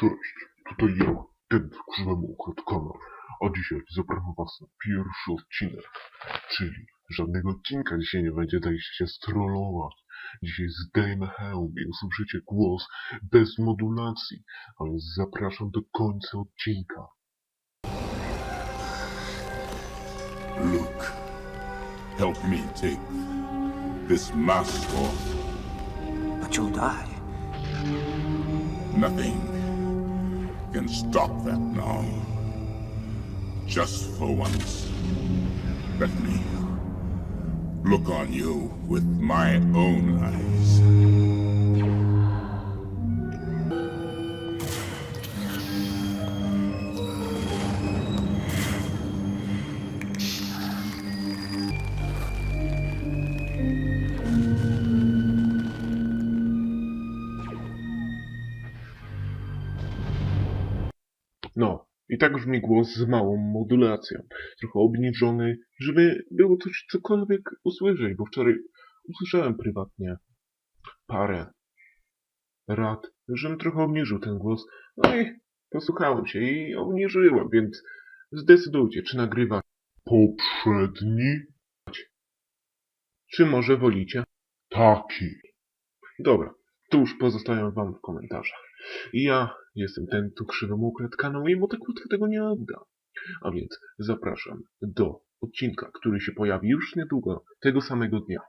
Cześć, tutaj ja, ten krzywemu ukradł kanał, a dzisiaj zapraszam was na pierwszy odcinek, czyli żadnego odcinka dzisiaj nie będzie, dajcie się strollować. Dzisiaj zdejmę hełm i usłyszycie głos bez modulacji, a więc zapraszam do końca odcinka. Luke, help me take this mask off. But you'll die. Nothing can stop that now. Just for once, let me look on you with my own eyes. No, i tak brzmi głos z małą modulacją, trochę obniżony, żeby było coś cokolwiek usłyszeć, bo wczoraj usłyszałem prywatnie parę rad, żebym trochę obniżył ten głos, no i posłuchałem się i obniżyłem, więc zdecydujcie, czy nagrywać poprzedni, czy może wolicie taki. Dobra, to już pozostawiam wam w komentarzach. I ja jestem ten, kto krzywemu kanał i mu tak tego nie odda. A więc zapraszam do odcinka, który się pojawi już niedługo, tego samego dnia.